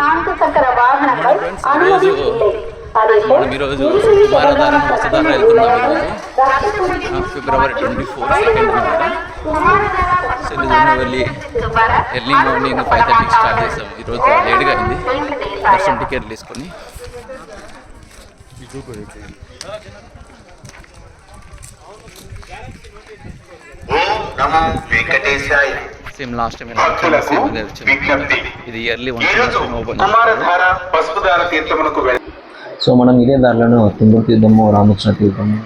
நான்கு சக்கர வாகனங்கள் Friends, அனுமதி ఈరోజు இல்லை அதேபோல் మనం ఈరోజు இருசக்கர కుమారధార వాహన పుస్తకాలు పథకంలో వెళ్తున్నాం உள்ளவர்கள் ఈరోజు రక్తపోటుకి ఫిబ్రవరి ట్వంటీ ఫోర్ సెకండ్ అనమాట సెలవును వెళ్ళి ఎర్లీ మార్నింగ్ ఫైవ్ థర్టీకి స్టార్ట్ చేసాం ఈరోజు లేట్గా అయింది దర్శనం టికెట్ తీసుకొని ఓం నమో వెంకటేశాయ సేమ్ లాస్ట్ టైం ఇది ఇయర్లీ సో మనం ఇదే దారిలోనే తుంగూరు తీర్థము రామకృష్ణ తీర్థము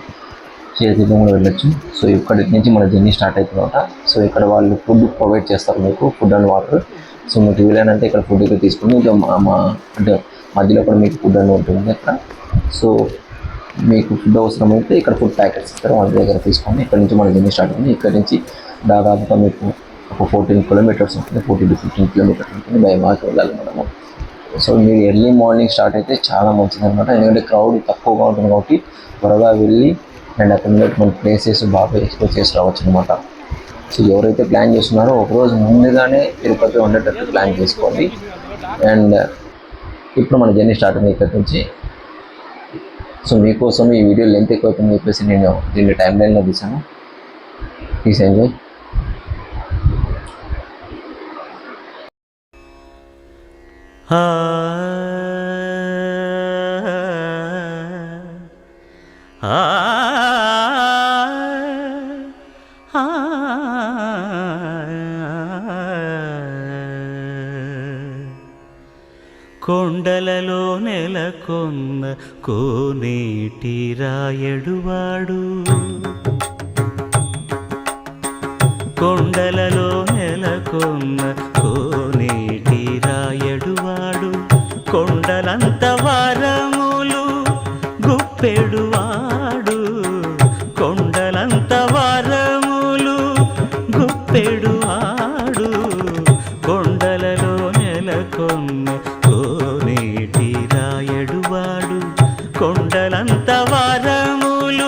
శ్రీ తీర్థం కూడా వెళ్ళొచ్చు. సో ఇక్కడి నుంచి మన జర్నీ స్టార్ట్ అవుతుందన్నమాట సో ఇక్కడ వాళ్ళు ఫుడ్ ప్రొవైడ్ చేస్తారు మీకు ఫుడ్ అండ్ వాటర్. సో మీకు వీలైనంటే ఇక్కడ ఫుడ్ ఇక్కడ తీసుకుని ఇంకా మా మా అంటే మధ్యలో కూడా మీకు ఫుడ్ అని ఉంటుంది అక్కడ. సో మీకు ఫుడ్ అవసరమైతే ఇక్కడ ఫుడ్ ప్యాకెట్స్ ఇస్తారు వాళ్ళ దగ్గర తీసుకొని ఇక్కడ నుంచి మన జర్నీ స్టార్ట్ అవుతుంది ఇక్కడ నుంచి దాదాపుగా మీకు ఒక ఫోర్టీన్ కిలోమీటర్స్ ఉంటుంది ఫోర్టీన్ టు ఫిఫ్టీన్ కిలోమీటర్స్ ఉంటుంది బై మాకు వెళ్ళాలి మనము. సో మీరు ఎర్లీ మార్నింగ్ స్టార్ట్ అయితే చాలా మంచిది అనమాట ఎందుకంటే క్రౌడ్ తక్కువగా ఉంటుంది కాబట్టి త్వరగా వెళ్ళి అండ్ అక్కడ ఉన్నటువంటి ప్లేసెస్ బాగా ఎక్స్ప్లోర్ చేసి రావచ్చు అనమాట సో ఎవరైతే ప్లాన్ చేస్తున్నారో ఒకరోజు ముందుగానే తిరుపతి ఉండేటట్టు ప్లాన్ చేసుకోండి. అండ్ ఇప్పుడు మన జర్నీ స్టార్ట్ అయింది ఇక్కడి నుంచి. సో మీకోసం ఈ వీడియో లెంత్ ఎక్కువ అవుతుందని చెప్పేసి నేను దీన్ని టైం లైన్లో తీసాను ప్లీజ్ ఎంజాయ్ కొండలలో నెలకొన్న కోనేటి రాయడువాడు వారములు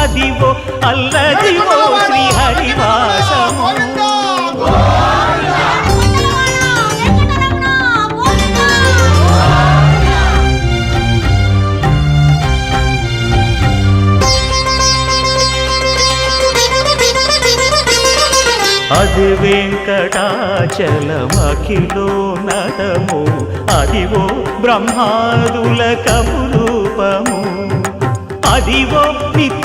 అదివో అల్లదివో శ్రీహరివాసము అది వెంకటాచలమఖిలో నటము. అదివో బ్రహ్మాదుల కపురూపము. అదివో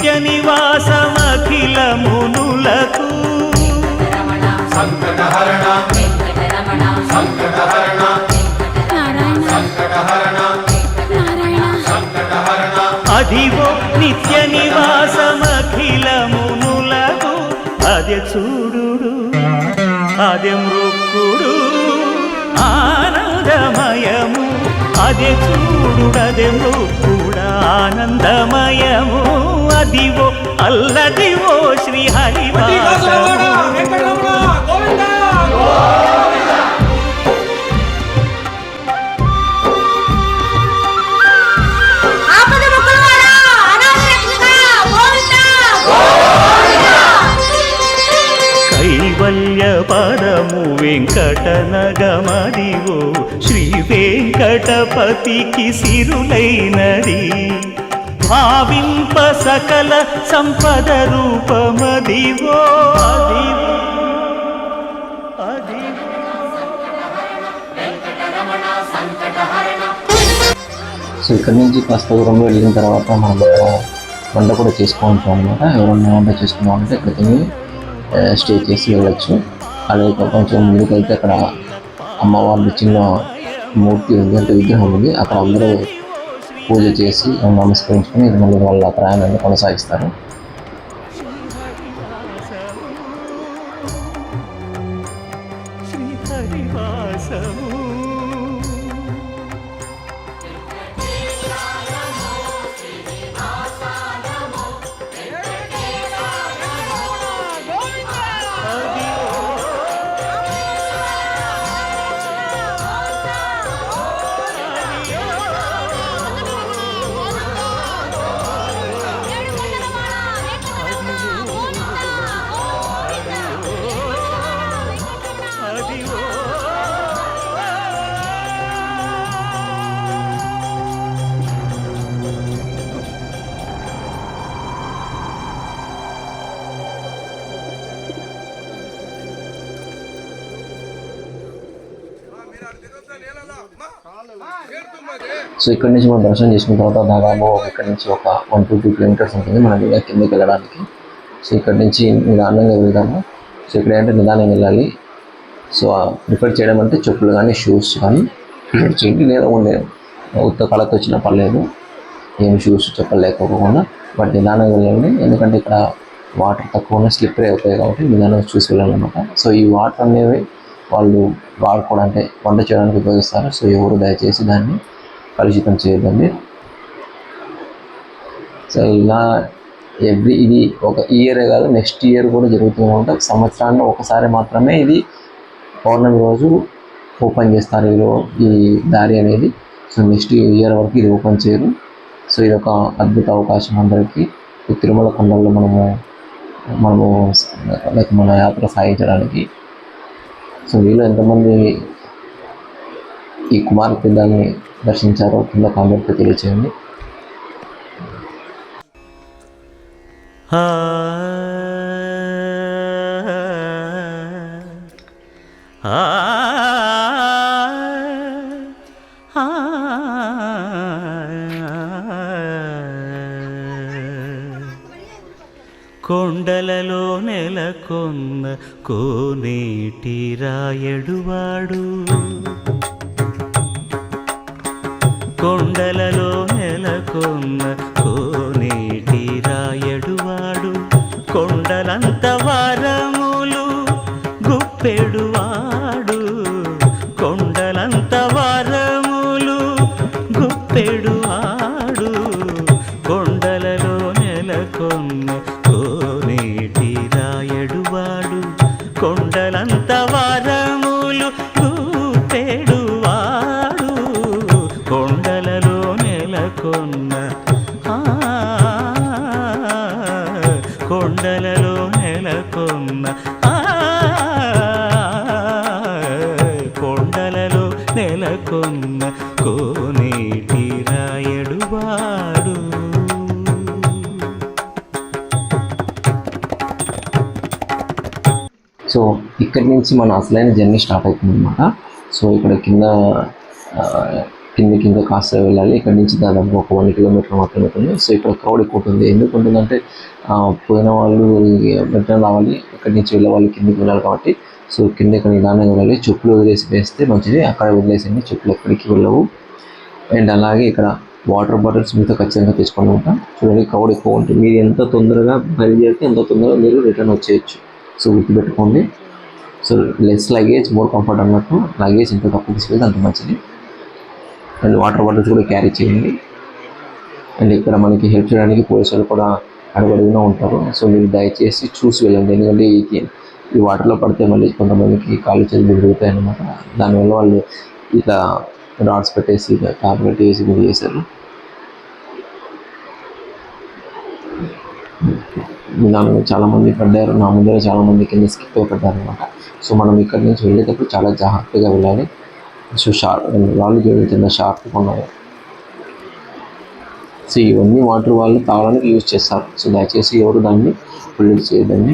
నిత్య నివాసమఖిల మునులకు అదివో నిత్య నివాసమఖిల మునులకు అదే చూడు అదే మృక్కుడు ఆనందమయము. అదే చూడు అదే మృక్కుడు ఆనందమయము. అదివో అల్లదివో శ్రీ హరివాస కైవల్య వెంకట వెంకటనగమదివో శ్రీ వెంకటపతికి సిరులైనది. భావింప సకల సంపద రూపమదివో. అదివో అదివో సో ఇక్కడ నుంచి కాస్త దూరంలో వెళ్ళిన తర్వాత మనం వంట కూడా చేసుకోవచ్చు అనమాట ఎవరన్నా వంట చేసుకున్నామంటే ఇక్కడ తిని స్టే చేసి వెళ్ళచ్చు. అలాగే కొంచెం ముందుకైతే అక్కడ అమ్మవారి చిన్న మూర్తి ఉంది అంటే విగ్రహం ఉంది. అక్కడ అందరూ పూజ చేసి నమస్కరించుకొని ఇది మళ్ళీ వాళ్ళ ప్రయాణాన్ని కొనసాగిస్తారు. సో ఇక్కడ నుంచి మనం దర్శనం చేసుకున్న తర్వాత దాదాపు ఇక్కడ నుంచి ఒక వన్ టూ టూ కిలోమీటర్స్ ఉంటుంది మనం ఇలా కిందకి వెళ్ళడానికి. సో ఇక్కడ నుంచి నిదానంగా వెళ్దాము. సో ఇక్కడ ఏంటంటే నిదానంగా వెళ్ళాలి. సో ప్రిఫర్ చేయడం అంటే చెప్పులు కానీ షూస్ కానీ ప్రిఫర్ చేయండి. లేదా ఉండే ఉత్త కళతో వచ్చిన పర్లేదు. ఏం షూస్ చెప్పలు లేకపోకుండా బట్ నిదానంగా వెళ్ళండి. ఎందుకంటే ఇక్కడ వాటర్ తక్కువ స్లిప్పరీ అవుతాయి కాబట్టి నిదానంగా చూసి వెళ్ళాలన్నమాట. సో ఈ వాటర్ అనేవి వాళ్ళు వాడుకోవడానికి వంట చేయడానికి ఉపయోగిస్తారు. సో ఎవరు దయచేసి దాన్ని కలుషితం చేయదండి. సో ఇలా ఎవ్రీ ఇది ఒక ఇయరే కాదు నెక్స్ట్ ఇయర్ కూడా జరుగుతూ ఉంటుంది. సంవత్సరాల్లో ఒకసారి మాత్రమే ఇది పౌర్ణమి రోజు ఓపెన్ చేస్తారు ఈ ఈ దారి అనేది. సో నెక్స్ట్ ఇయర్ వరకు ఇది ఓపెన్ చేయరు. సో ఇది ఒక అద్భుత అవకాశం అందరికీ. ఈ తిరుమల కొండల్లో మనము మనము లైక్ మన యాత్ర సాగించడానికి. సో వీళ్ళు ఎంతమంది ఈ కుమార పిల్లల్ని దర్శించారో. కింద కామెంట్ తెలియచేయండి. కొండలలో నెలకొన్న కోనేటి రాయడు ఇక్కడి నుంచి మన అసలైన జర్నీ స్టార్ట్ అవుతుంది అనమాట సో ఇక్కడ కింద కింద కింద కాస్త వెళ్ళాలి. ఇక్కడ నుంచి దాదాపు ఒక వన్ కిలోమీటర్ మాత్రమే ఉంటుంది. సో ఇక్కడ క్రౌడ్ ఎక్కువ ఉంటుంది. ఎందుకు ఉంటుందంటే పోయిన వాళ్ళు రిటర్న్ రావాలి. ఇక్కడి నుంచి వెళ్ళే వాళ్ళు కిందకి వెళ్ళాలి కాబట్టి. సో కింద ఇక్కడ నిదానంగా వెళ్ళాలి. చెప్పులు వదిలేసి వేస్తే మంచిది. అక్కడ వదిలేసింది చెప్పులు ఎక్కడికి వెళ్ళవు. అండ్ అలాగే ఇక్కడ వాటర్ బాటిల్స్ మీతో ఖచ్చితంగా తీసుకొని ఉంటాం. చూడండి క్రౌడ్ ఎక్కువ ఉంటుంది. మీరు ఎంత తొందరగా బయలుదేరితే ఎంత తొందరగా మీరు రిటర్న్ వచ్చేయచ్చు. సో గుర్తుపెట్టుకోండి. So less luggage more comfort అన్నట్టు లగేజ్ ఎంత తక్కువ తీసుకెళ్తే అంత మంచిది. అండ్ వాటర్ బాటిల్స్ కూడా క్యారీ చేయండి. అండ్ ఇక్కడ మనకి హెల్ప్ చేయడానికి పోలీసులు కూడా అడుగడుగునా ఉంటారు. సో మీరు దయచేసి చూసి వెళ్ళండి. ఎందుకంటే ఈ ఈ వాటర్లో పడితే మళ్ళీ కొంతమందికి కాళ్ళు చేతులు పెరుగుతాయి అన్నమాట దానివల్ల వాళ్ళు ఇట్లా రాడ్స్ పెట్టేసి టాప్ పెట్టేసి ఇది చేశారు. నిదానంగా చాలామంది పడ్డారు. నా ముందర చాలామంది కింద స్కిప్ అయిపడ్డారు అనమాట సో మనం ఇక్కడి నుంచి వెళ్ళేటప్పుడు చాలా జాగ్రత్తగా వెళ్ళాలి. సో షార్ప్ రాళ్ళు చూడండి షార్ప్గా ఉన్నాయి సో ఇవన్నీ వాటర్ వాళ్ళు తాగడానికి యూజ్ చేస్తారు. సో దయచేసి ఎవరు దాన్ని పొల్యూట్ చేయదండి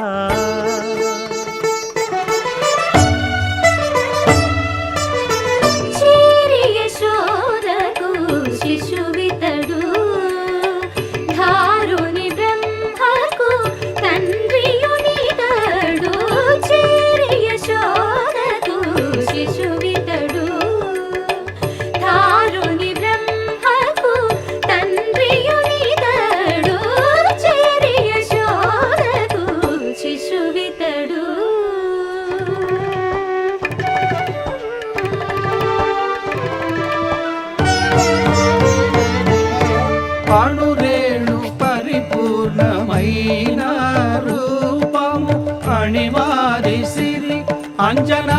ಜನ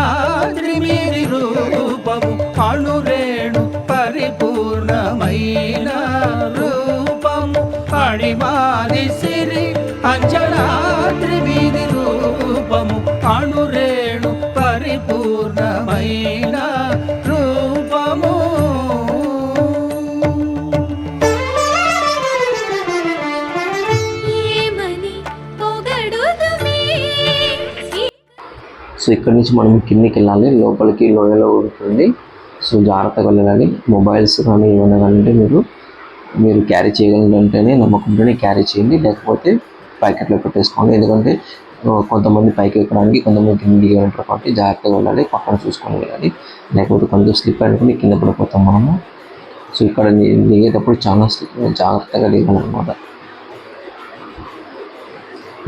సో ఇక్కడ నుంచి మనం కిందికి వెళ్ళాలి. లోపలికి లోయలో ఉంటుంది. సో జాగ్రత్తగా వెళ్ళాలి. మొబైల్స్ కానీ ఏమైనా కానీ మీరు మీరు క్యారీ చేయగలంటేనే నమ్మకంతోనే క్యారీ చేయండి. లేకపోతే ప్యాకెట్లో పెట్టేసుకోండి. ఎందుకంటే కొంతమంది పైకి ఎక్కడానికి కొంతమంది కింద దిగలంటారు కాబట్టి జాగ్రత్తగా వెళ్ళాలి. పక్కన చూసుకొని వెళ్ళాలి. లేకపోతే కొంచెం స్లిప్ అనుకుని కింద పడిపోతాం మనము. సో ఇక్కడ దిగేటప్పుడు చాలా స్లిప్ జాగ్రత్తగా దిగాలన్నమాట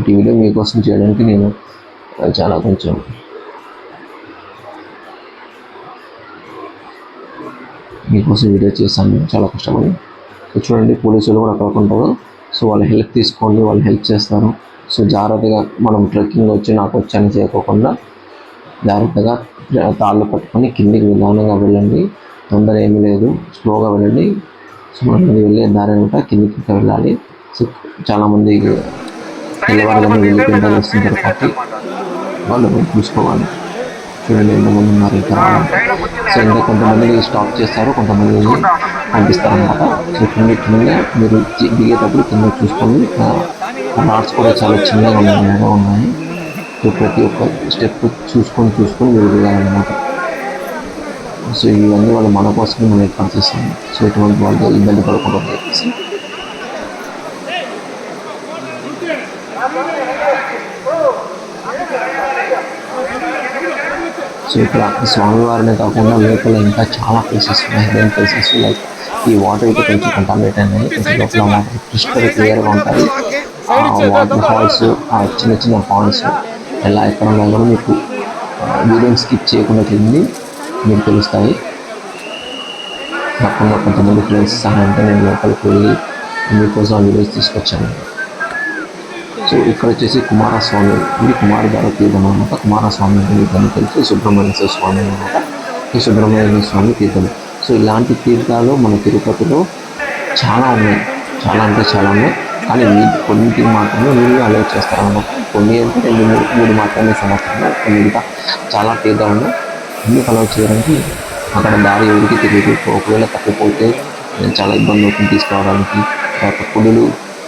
ఈ వీడియో మీకోసం చేయడానికి నేను చాలా కొంచెం మీకోసం వీడియో చేశాను. చాలా కష్టపడి. సో చూడండి పోలీసులు కూడా అక్కడ ఉంటారు. సో వాళ్ళ హెల్ప్ తీసుకోండి వాళ్ళు హెల్ప్ చేస్తారు. సో జాగ్రత్తగా మనం ట్రెక్కింగ్ వచ్చి నాకు వచ్చని చేయకోకుండా జాగ్రత్తగా తాళ్ళు పట్టుకొని కిందికి నిదానంగా వెళ్ళండి. తొందర ఏమీ లేదు. స్లోగా వెళ్ళండి. సో మనం వెళ్ళే దారి అంతా కిందికి వెళ్ళాలి. సో చాలామంది తెల్లవారుగానే వెళ్ళి వస్తుంటారు కాబట్టి వాళ్ళు చూసుకోవాలి. చూడండి ఎంతమంది ఉన్నారు. ఇక్కడ సో ఇంకా కొంతమంది స్టాప్ చేస్తారు కొంతమంది పంపిస్తారు అనమాట సో కింద కింద మీరు దిగేటప్పుడు కింద చూసుకోండి. రాడ్స్ కూడా చాలా చిన్నగా ఉన్నాయి ఉన్నాయి. సో ప్రతి ఒక్క స్టెప్ చూసుకొని చూసుకొని మీరు దిగాలన్నమాట. సో ఇవన్నీ వాళ్ళు మన కోసమే మనం ఏర్పాటు చేస్తాము. సో ఎటువంటి వాళ్ళు ఇబ్బంది పడకుండా చెప్పేసి సో ఇక్కడ స్వామివారిని కాకుండా లోపల ఇంకా చాలా ప్లేసెస్ ఉన్నాయి హిడెన్ ప్లేసెస్ లైక్ ఈ వాటర్ అయితే కొంచెం కంటామినేట్ అయినాయి. కొంచెం లోపల వాటర్ క్రిస్టల్ క్లియర్గా ఉంటాయి. ఆ వాటర్ ఫాల్స్ ఆ చిన్న చిన్న పాండ్స్ ఎలా ఎక్కడ ఉన్నాయో కూడా మీకు వీడియో స్కిప్ చేయకుండా తిరిగి మీకు తెలుస్తాయి. నాకున్న కొంతమంది ఫ్రెండ్స్ సహాయంతో నేను లోపలికి వెళ్ళి మీకోసం వీడియోస్ తీసుకొచ్చాను. సో ఇక్కడ వచ్చేసి కుమారస్వామి ఇది కుమారధార తీర్థం అనమాట కుమారస్వామి తీర్థం మీకు తెలుసు సుబ్రహ్మణ్య స్వామి అనమాట ఈ సుబ్రహ్మణ్య స్వామి తీర్థం. సో ఇలాంటి తీర్థాలు మన తిరుపతిలో చాలా ఉన్నాయి. చాలా అంటే చాలా ఉన్నాయి. కానీ మీ కొన్నిటికి మాత్రమే వీళ్ళు అలౌ చేస్తారన్నమాట. కొన్ని అంటే రెండు మూడు మూడు మాత్రమే సంవత్సరంలో మిగతా చాలా తీర్థాలు ఉన్నాయి. ఎందుకు అలౌ చేయడానికి అక్కడ దారి ఎవరికి తెలియదు. ఒకవేళ తప్పిపోతే చాలా ఇబ్బంది అవుతుంది తీసుకోవడానికి. తర్వాత కుడులు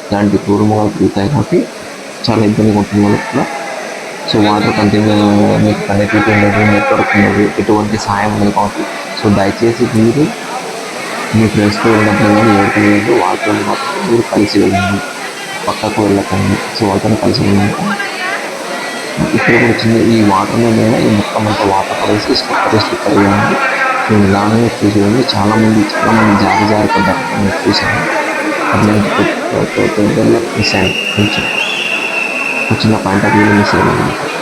ఇలాంటి క్రూరముగా తిరుగుతాయి కాబట్టి చాలా ఇబ్బందిగా ఉంటుంది వాళ్ళకి కూడా సో వాటర్ కంటిన్యూ మీకు కనెక్టివిటీ ఉండదు నెట్వర్క్ ఉండదు ఎటువంటి సహాయం ఉండదు కాబట్టి సో దయచేసి మీరు మీ ఫ్రెండ్స్తో వెళ్ళినప్పుడు కానీ ఎవరికి లేదు వాళ్ళతో మాత్రం మీరు కలిసి వెళ్ళండి పక్కకు వెళ్ళకండి సో వాళ్ళతో కలిసి వెళ్ళండి ఇక్కడ కూడా చిన్న ఈ వాటర్లో మీద ఈ మొత్తం అంతా వాటర్ పడేసి ఇసుక పడేసి ఇక్కడ నేను ఇలానే చూసి చాలా చాలామంది చాలా మంది జారి జారి పడ్డారు నేను చూశాను అట్లాంటి పెద్దల్లో మిస్ అయ్యాను కొంచెం వచ్చిన పాయింట్ ఆఫ్ వ్యూలో మిస్ అయింది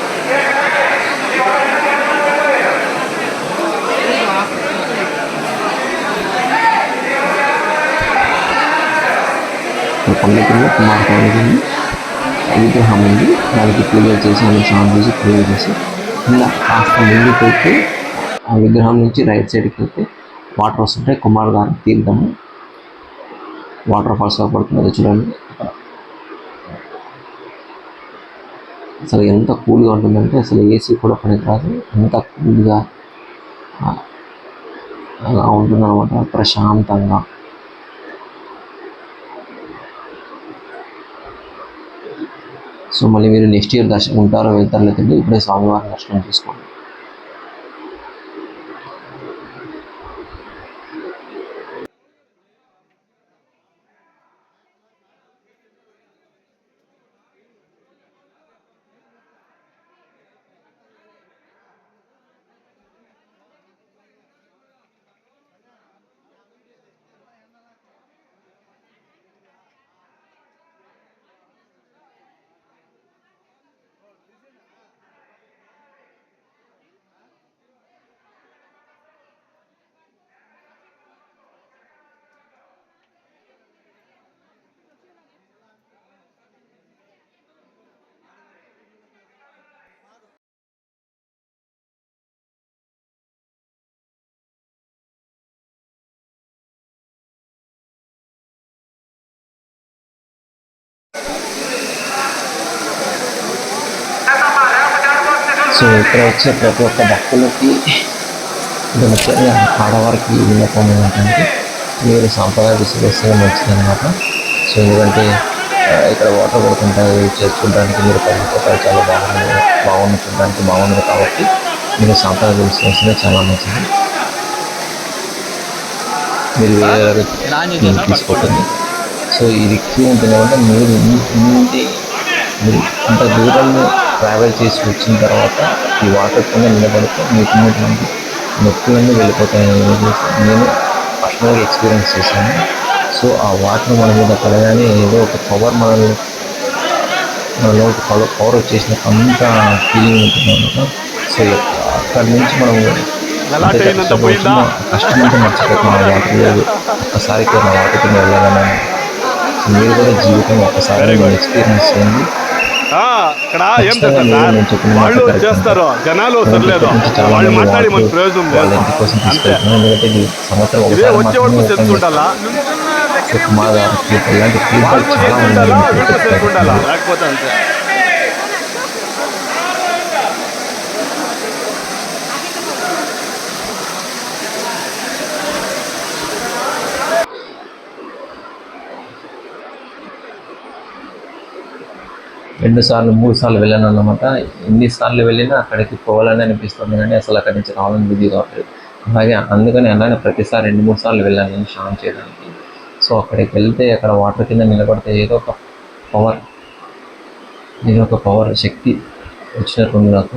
పల్లెటూరులో కుమార్ కాలేజ్ ఉంది. విగ్రహం ఉంది. దానికి పూజ చేసి అందులో స్నానం చేసి పూజ చేసి ఇలా కాస్త ముందుకు వెళ్తే ఆ విగ్రహం నుంచి రైట్ సైడ్కి వెళ్తే వాటర్ వస్తుంటే కుమార్ గారు తీర్థము. వాటర్ ఫాల్స్ పడుతుంది. చూడండి. అసలు ఎంత కూల్గా ఉంటుందంటే అసలు ఏసీ కూడా పనికి రాదు ఎంత కూల్గా అలా ఉంటుందన్నమాట ప్రశాంతంగా. సో మళ్ళీ మీరు నెక్స్ట్ ఇయర్ దర్శనం ఉంటారో వెళ్తారో లేదంటే ఇప్పుడే స్వామివారి దర్శనం చేసుకోండి. సో ఇక్కడ వచ్చే ప్రతి ఒక్క భక్తులకి ఇది ముఖ్యంగా ఆడవారికి విన్నపం ఏంటంటే మీరు సాంప్రదాయ దుస్తులు వస్తే మంచిదన్నమాట. సో ఎందుకంటే ఇక్కడ వాటర్ పడుతుంటాయి చూడడానికి మీరు పడిపోతారు చాలా బాగుంది బాగుంది చూడడానికి బాగుంది కాబట్టి మీరు సాంప్రదాయ వస్తే చాలా మంచిది. మీరు వేరే నేను తీసుకోకండి. సో ఇది క్యూ ఉంటుంది అంటే మీరు మీరు అంత దూరం ట్రావెల్ చేసి వచ్చిన తర్వాత ఈ వాటర్ కింద నిలబడితే మీకు ఉన్నటువంటి నొప్పులన్నీ వెళ్ళిపోతాయని నేను పర్సనల్గా ఎక్స్పీరియన్స్ చేశాను. సో ఆ వాటర్ మన మీద పడగానే ఏదో ఒక పవర్ మనల్ని మనలో ఒక పవర్ పవర్ వచ్చేసిన అంత ఫీలింగ్ ఉంటుంది అనమాట. సో అక్కడి నుంచి మనం కష్టం వచ్చినా కష్టం అంతా మర్చిపోతాం ఆ వాటర్ ఒక్కసారి నా వాటర్ కింద వెళ్ళగానే సో మీరు కూడా జీవితం ఒక్కసారి ఎక్స్పీరియన్స్ చేయండి. ఇక్కడ ఏం మీరు సార్? వాళ్ళు చేస్తారు జనాలు చాలా వాళ్ళు మాట్లాడి మన ప్రయోజనం లేదు. అంతే. ఇది వచ్చే వరకు తెలుసుకుంటాలా చేస్తారు. సో కుమార్ గారికి ఇలాంటి ఫీడ్బ్యాక్ వాళ్ళు చాలా మంది తెలుసుకుంటాలా నాకు వీళ్ళు చెప్పారు. తెలుసుకుంటాలా లేకపోతే అంతే రెండు సార్లు మూడు సార్లు వెళ్ళాను అన్నమాట. ఎన్ని సార్లు వెళ్ళినా అక్కడికి పోవాలని అనిపిస్తుంది కానీ అసలు అక్కడి నుంచి రావాలని బుద్ధి కావట్లేదు. అలాగే అందుకని అలానే ప్రతిసారి రెండు మూడు సార్లు వెళ్ళాను నేను స్నానం చేయడానికి. సో అక్కడికి వెళ్తే అక్కడ వాటర్ కింద నిలబడితే ఏదో ఒక పవర్ ఏదో ఒక పవర్ శక్తి వచ్చినట్టుంది నాకు.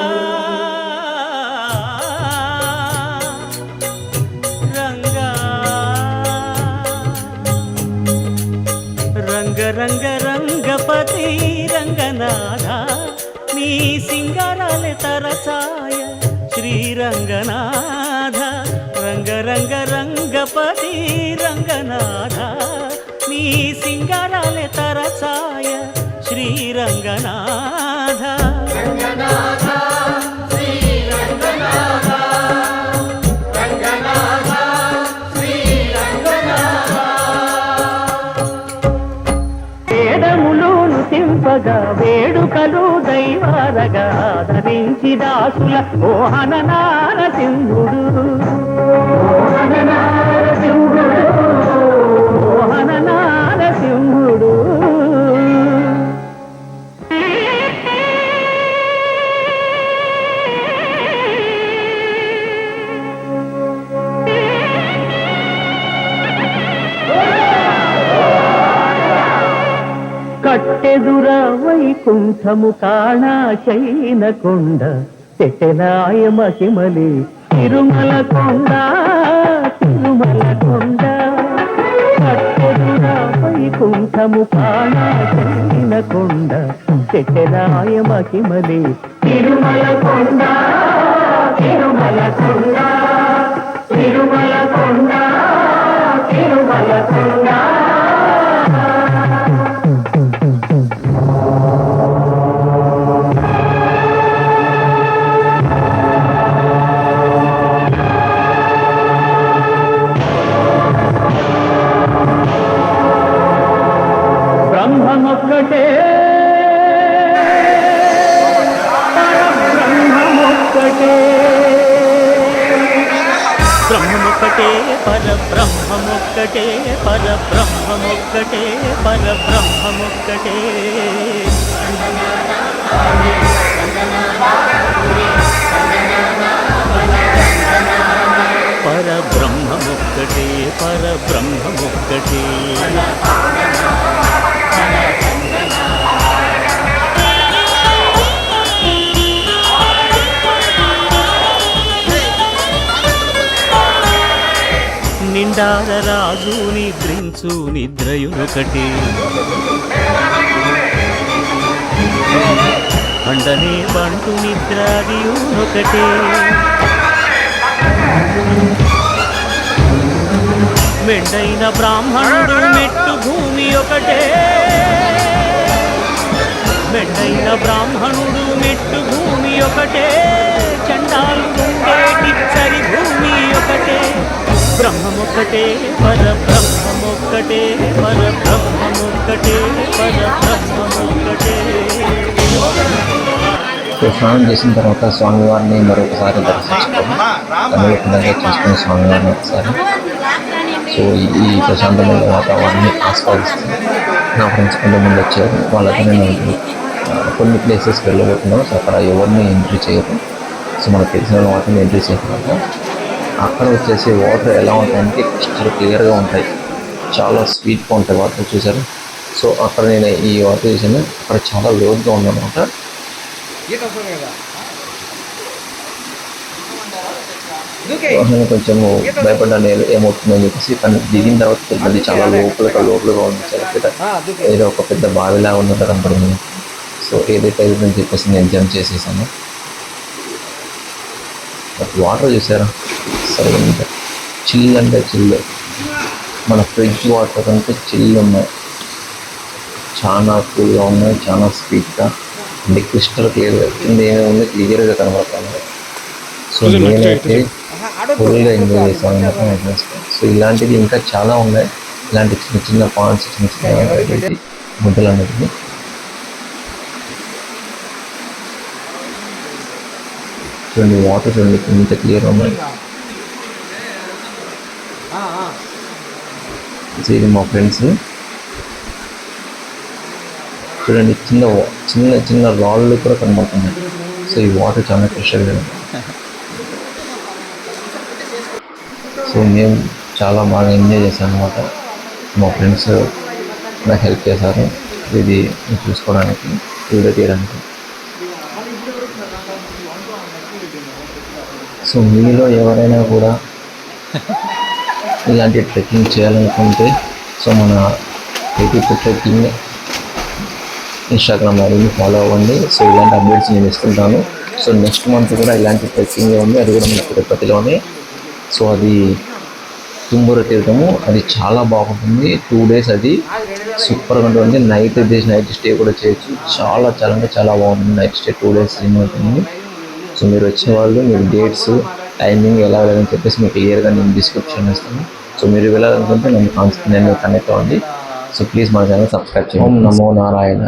నీ సింగరాలే తరచాయ. శ్రీరంగనాథ రంగ రంగ రంగపతి రంగనాథ. నీ సింగరాలే తరచాయ. శ్రీరంగనాథ. రంగనాథ. తింపగా వేడుకలు దైవారా ఆదరించి దాసుల మోహన నారసింహుడు. మోహన నారసింహుడు. కట్టెదుర వైకుంఠము కాణాశైన కొండ చెట్టెలాయ మహిమలి తిరుమల కొండ తిరుమల కొండ. కట్టెదుర వైకుంఠము కాణాశైన కొండ చెట్టెలాయ మహిమలి తిరుమల కొండ తిరుమల కొండ. పరబ్రహ్మమొక్కటే పరబ్రహ్మమొక్కటే పరబ్రహ్మమొక్కటే. పరబ్రహ్మమొక్కటే పరబ్రహ్మమొక్కటే. నిండార రాజు నిద్రించు నిద్రయునొకటి. అండనే బంటు నిద్రాదియునొకటే. మెండైన బ్రాహ్మణుడు మెట్టు భూమి ఒకటే. మెండైన బ్రాహ్మణుడు మెట్టు భూమి ఒకటే. చండాలు ఉండేటి సరి భూమి ఒకటే. బ్రహ్మమొక్కటే పర బ్రహ్మమొక్కటే పర బ్రహ్మమొక్కటే పర బ్రహ్మమొక్కటే సో స్నానం చేసిన తర్వాత స్వామివారిని మరొకసారి దర్శించుకొని కనువిధంగా చూసుకుని స్వామివారిని ఒకసారి సో ఈ- ఈ ప్రశాంతమైన వాతావరణాన్ని ఆస్వాదిస్తూ నా ఫ్రెండ్స్ కొంతమంది వచ్చారు. వాళ్ళతో నేను కొన్ని ప్లేసెస్ వెళ్ళబోతున్నాను సో అక్కడ ఎవరిని ఎంట్రీ చేయరు. సో మనకు తెలిసిన వాళ్ళు మాత్రం ఎంట్రీ చేస్తున్నారు అక్కడ వచ్చేసి వాటర్ ఎలా ఉంటాయంటే క్రిస్టల్ క్లియర్గా ఉంటాయి. చాలా స్వీట్గా ఉంటాయి వాటర్ చూసారు? సో అక్కడ నేను ఈ వాటర్ చూసాను అక్కడ చాలా లోతుగా ఉందన్నమాట. నేను కొంచెము భయపడ్డాను. ఏమవుతుందని చెప్పేసి కానీ దిగిన తర్వాత అది చాలా లోపల లోపలగా ఉంది. చాలా పెద్ద ఏదో ఒక పెద్ద బావిలా ఉన్నట్టు కనపడింది సో ఏదైతే అయిందని చెప్పేసి నేను జంప్ చేసేసాను. వాటర్ చూసారా సరే ఇంకా చిల్ అంటే చిల్ మన ఫ్రిడ్జ్ వాటర్ కంటే చిల్ ఉన్నాయి. చాలా కూల్గా ఉన్నాయి చాలా స్వీట్గా. అంటే క్రిస్టల్ క్లియర్గా కింద ఏమేమి క్లియర్గా కనబడుతుంది సో నేనైతే ఫుల్గా ఎంజాయ్ చేశాను అన్నమాట నా friends తో. సో ఇలాంటివి ఇంకా చాలా ఉన్నాయి. ఇలాంటి చిన్న చిన్న పాయింట్స్ చిన్న చిన్న ముద్దలు అనేవి చూడండి వాటర్ చూడండి ఇంత క్లియర్ ఉన్నాయి. సో ఇది మా ఫ్రెండ్స్ చూడండి చిన్న చిన్న చిన్న రాళ్ళు కూడా కనబడుతున్నాయి. సో ఈ వాటర్ చాలా ఫ్రెష్గా సో మేము చాలా బాగా ఎంజాయ్ చేశాం అనమాట మా ఫ్రెండ్స్ నాకు హెల్ప్ చేశారు. ఇది చూసుకోవడానికి వీడియో తీయడానికి. సో మీలో ఎవరైనా కూడా ఇలాంటి ట్రెక్కింగ్ చేయాలనుకుంటే సో మన ఏపీ ట్రెక్కింగ్ ఇన్స్టాగ్రామ్ ఐడిని ఫాలో అవ్వండి. సో ఇలాంటి అప్డేట్స్ నేను ఇస్తుంటాను. సో నెక్స్ట్ మంత్ కూడా ఇలాంటి ట్రెక్కింగ్ ఉంది. అది కూడా మన తిరుపతిలోనే. సో అది తుంబూర తీర్థము. అది చాలా బాగుంటుంది. టూ డేస్ అది సూపర్గా ఉంటుంది. నైట్ డేస్ నైట్ స్టే కూడా చేయొచ్చు. చాలా చాలా అంటే చాలా బాగుంటుంది. నైట్ స్టే టూ డేస్ ఉంటుంది సో మీరు వచ్చే వాళ్ళు మీరు డేట్స్ టైమింగ్ ఎలా వెళ్ళాలని చెప్పేసి మీకు క్లియర్గా నేను డిస్క్రిప్షన్ ఇస్తాను. సో మీరు వెళ్ళాలనుకుంటే కాన్స్ నేను కనెక్ట్ అవ్వండి. సో ప్లీజ్ మా ఛానల్ సబ్స్క్రైబ్ చేయండి. ఓం నమో నారాయణ